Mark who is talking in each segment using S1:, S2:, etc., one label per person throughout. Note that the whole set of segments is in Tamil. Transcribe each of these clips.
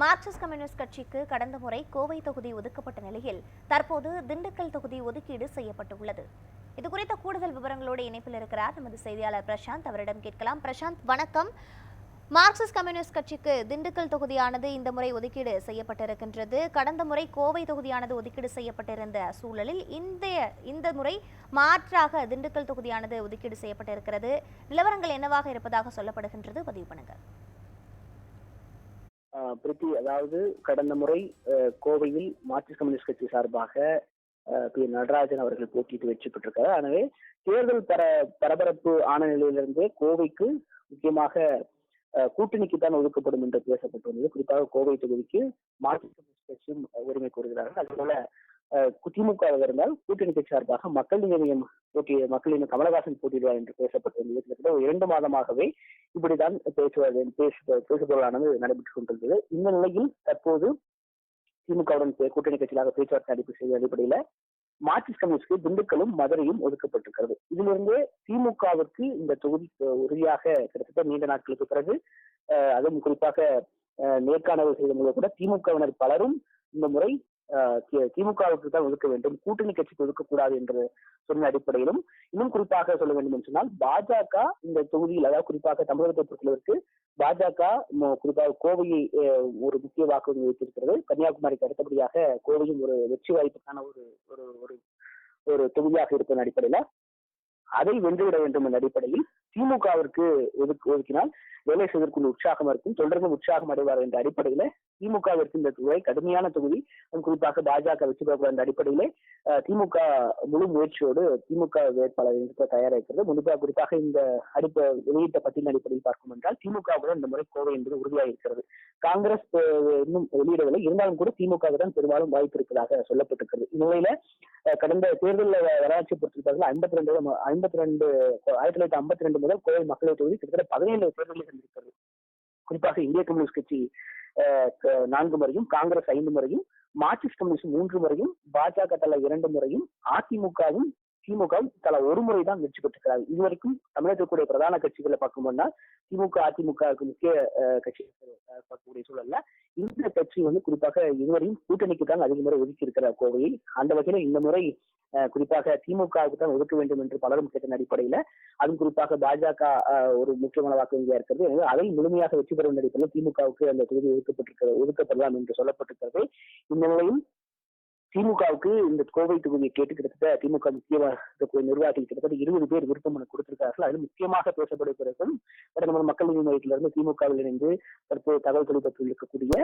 S1: மார்க்சிஸ்ட் கம்யூனிஸ்ட் கட்சிக்கு கடந்த முறை கோவை தொகுதி ஒதுக்கப்பட்ட நிலையில் தற்போது திண்டுக்கல் தொகுதி ஒதுக்கீடு செய்யப்பட்டுள்ளது. இது குறித்த கூடுதல் விவரங்களோடு இணைப்பில் இருக்கிறார் நமது செய்தியாளர் பிரசாந்த். அவரிடம் கேட்கலாம். பிரசாந்த் வணக்கம். மார்க்சிஸ்ட் கம்யூனிஸ்ட் கட்சிக்கு திண்டுக்கல் தொகுதியானது இந்த முறை ஒதுக்கீடு செய்யப்பட்டிருக்கின்றது. கடந்த முறை கோவை தொகுதியானது ஒதுக்கீடு செய்யப்பட்டிருந்த சூழலில் இந்த இந்த முறை மாற்றாக திண்டுக்கல் தொகுதியானது ஒதுக்கீடு செய்யப்பட்டிருக்கிறது. நிலவரங்கள் என்னவாக இருப்பதாக சொல்லப்படுகின்றது. பதிவு
S2: பண்ணுங்கள். பிரித்தி அதாவது கடந்த முறை கோவையில் மார்க்சிஸ்ட் கம்யூனிஸ்ட் கட்சி சார்பாக பி. நடராஜன் அவர்கள் போட்டியிட்டு வெற்றி பெற்றிருக்காரு எனவே தேர்தல் பர பரபரப்பு ஆன நிலையிலிருந்தே கோவைக்கு முக்கியமாக கூட்டணிக்கு தான் ஒதுக்கப்படும் என்று பேசப்பட்டு வந்தது குறிப்பாக கோவை தொகுதிக்கு மார்க்சிஸ்ட் கம்யூனிஸ்ட் கட்சியும் உரிமை கோருகிறார்கள். அதுபோல திமுக இருந்தால் கூட்டணி கட்சி சார்பாக மக்கள் நீதியம் ஓகே மக்கள் இன்னும் கமலஹாசன் போட்டியிடுவார் என்று பேசப்பட்டிருந்தது கிட்டத்தட்ட ஒரு இரண்டு மாதமாகவே இப்படிதான் பேசுவது பேசு பேசுபொருளானது நடைபெற்றுக் கொண்டிருந்தது. இந்த நிலையில் தற்போது திமுகவுடன் கூட்டணி கட்சியாக பேச்சுவார்த்தை அடிப்பு செய்த அடிப்படையில மார்க்சிஸ்ட் கம்யூனிஸ்டுக்கு திண்டுக்கலும் மதுரையும் ஒதுக்கப்பட்டிருக்கிறது. இதிலிருந்து திமுகவிற்கு இந்த தொகுதி உறுதியாக கிட்டத்தட்ட நீண்ட நாட்களுக்கு பிறகு அஹ், அதுவும் குறிப்பாக அஹ், நேர்காணல் செய்த கூட திமுகவினர் பலரும் இந்த முறை திமுகவுக்கு தான் ஒதுக்க வேண்டும். கூட்டணி கட்சிக்கு ஒதுக்கக்கூடாது என்று சொன்ன அடிப்படையிலும் இன்னும் குறிப்பாக சொல்ல வேண்டும் என்று சொன்னால் பாஜக இந்த தொகுதியில் அதாவது குறிப்பாக தமிழகத்தை பொறுத்தளவிற்கு பாஜக குறிப்பாக கோவையை ஒரு முக்கிய வாக்குறுதி வைத்திருக்கிறது. கன்னியாகுமரிக்கு அடுத்தபடியாக கோவையும் ஒரு வெற்றி வாய்ப்புக்கான ஒரு ஒரு ஒரு ஒரு தொகுதியாக இருப்பதன் அடிப்படையில அதை வென்றுவிட வேண்டும் என்ற அடிப்படையில் திமுகவிற்கு ஒதுக்கு ஒதுக்கினால் வேலை செய்வதற்கு உற்சாகம் இருக்கும் தொடர்ந்து உற்சாகம் அடைவார் என்ற அடிப்படையில திமுகவிற்கு இந்த தொகுதி கடுமையான தொகுதி குறிப்பாக பாஜக வெற்றி பெறக்கூடாது என்ற அடிப்படையிலே திமுக முழு முயற்சியோடு திமுக வேட்பாளர் நிறுத்த தயாராக முன்பாக குறிப்பாக இந்த அடிப்ப வெளியிட்ட பட்டியல் அடிப்படையில் பார்க்கும் என்றால் திமுகவுடன் இந்த முறை கோவை என்பது உறுதியாக இருக்கிறது. காங்கிரஸ் இன்னும் வெளியிடவில்லை. இருந்தாலும் கூட திமுக தான் பெரும்பாலும் வாய்ப்பு இருப்பதாக சொல்லப்பட்டிருக்கிறது. இந்நிலையில கடந்த தேர்தலில் வரலாற்றை பொறுத்திருப்பார்கள் ஐம்பத்தி ரெண்டு ஐம்பத்தி ரெண்டு ஆயிரத்தி தொள்ளாயிரத்தி ஐம்பத்தி ரெண்டு முதல் கோவை மக்களவை தொகுதி கிட்டத்தட்ட பதினேழு தேர்தலில் சந்திருக்கிறது குறிப்பாக இந்திய கம்யூனிஸ்ட் கட்சி நான்கு முறையும் காங்கிரஸ் ஐந்து முறையும் மார்க்சிஸ்ட் கம்யூனிஸ்ட் மூன்று முறையும் பாஜக தலா இரண்டு முறையும் அதிமுகவும் திமுகவும் தலா ஒரு முறை தான் வெற்றி பெற்றிருக்கிறார்கள். இதுவரைக்கும் தமிழகத்துக்குரிய பிரதான கட்சிகளை பார்க்கும்போது திமுக அதிமுகவுக்கு முக்கிய கட்சி பார்க்கக்கூடிய சூழல்ல இந்த கட்சி வந்து குறிப்பாக இதுவரையும் கூட்டணிக்கு தான் அதிக முறை ஒதுக்கி இருக்கிற கோவையை அந்த வகையில இந்த முறை குறிப்பாக திமுகவுக்கு தான் ஒதுக்க வேண்டும் என்று பலரும் கேட்ட அடிப்படையில அதுவும் குறிப்பாக பாஜக ஒரு முக்கியமான வாக்கு வங்கியா இருக்கிறது. எனவே அதை முழுமையாக வெற்றி பெறும் அடிப்படையில் திமுகவுக்கு அந்த தொகுதி ஒதுக்கப்பட்டிருக்கிறது ஒதுக்கப்படலாம் என்று சொல்லப்பட்டிருக்கிறது. இந்த நிலையில் திமுகவுக்கு இந்த கோவை தொகுதியை கேட்டு கிட்டத்தட்ட திமுக முக்கியமாக நிர்வாகிகள் கிட்டத்தட்ட இருபது பேர் விருப்பம் மனு கொடுத்திருக்கார்கள். அதில் முக்கியமாக பேசப்படுகிறதும் கடந்த மக்கள் நீதி மையத்திலிருந்து திமுகவில் இணைந்து தற்போது தகவல் தொழில்நுட்பத்தில் இருக்கக்கூடிய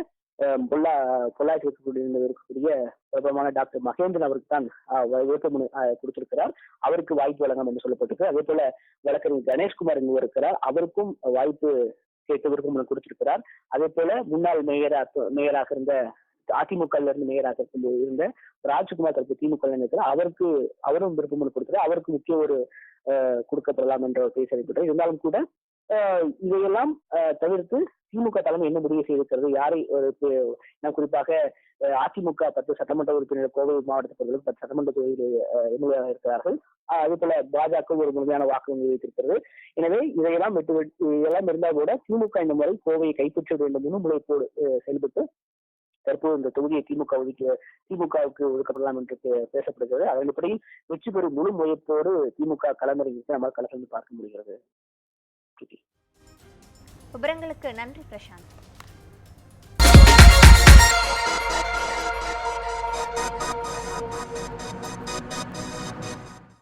S2: பொல்லா பொள்ளாச்சி இருக்கக்கூடிய இருக்கக்கூடிய பிரபலமான டாக்டர் மகேந்திரன் அவருக்கு தான் அஹ், விருப்ப மனு கொடுத்திருக்கிறார். அவருக்கு வாய்ப்பு வழங்கும் என்று சொல்லப்பட்டிருக்கு. அதே போல வழக்கறிஞர் கணேஷ்குமார் என்பவர் இருக்கிறார். அவருக்கும் வாய்ப்பு கேட்டு விருப்பம் கொடுத்திருக்கிறார். அதே போல முன்னாள் மேயராக மேயராக இருந்த அதிமுக இருந்து மேயராக இருந்து- இருந்த ராஜ்குமார் தரப்பு திமுக இருக்கிறார் அவருக்கு அவரும் விருப்பமனு கொடுத்தாரு அவருக்கு முக்கிய ஒரு கொடுக்கப்படலாம் என்ற ஒரு பேச இருந்தாலும் கூட இதையெல்லாம் தவிர்த்து திமுக தலைமை என்ன முடிவு செய்திருக்கிறது? யாரை ஒரு குறிப்பாக அதிமுக பத்து சட்டமன்ற உறுப்பினர் கோவை மாவட்ட பொறுத்தவரை பத்து சட்டமன்ற தொகுதியில் எம்எல்ஏ இருக்கிறார்கள். அஹ், அதே போல பாஜக ஒரு முழுமையான வாக்கு வங்கி வைத்திருக்கிறது. எனவே இதையெல்லாம் விட்டு இதெல்லாம் இருந்தால் கூட திமுக இந்த முறை கோவையை கைப்பற்ற வேண்டும் என்று முனைப்போடு செயல்பட்டு தற்போது இந்த தொகுதியை திமுக ஒதுக்க திமுகவுக்கு ஒதுக்கப்படலாம் என்று பே- பேசப்படுகிறது. அதன் அடிப்படையில் வெற்றி பெறும் முழு முயற்சியோடு திமுக களமிறங்கி நம்மால் கலந்து பார்க்க முடிகிறது.
S1: விவரங்களுக்கு நன்றி பிரசாந்த்.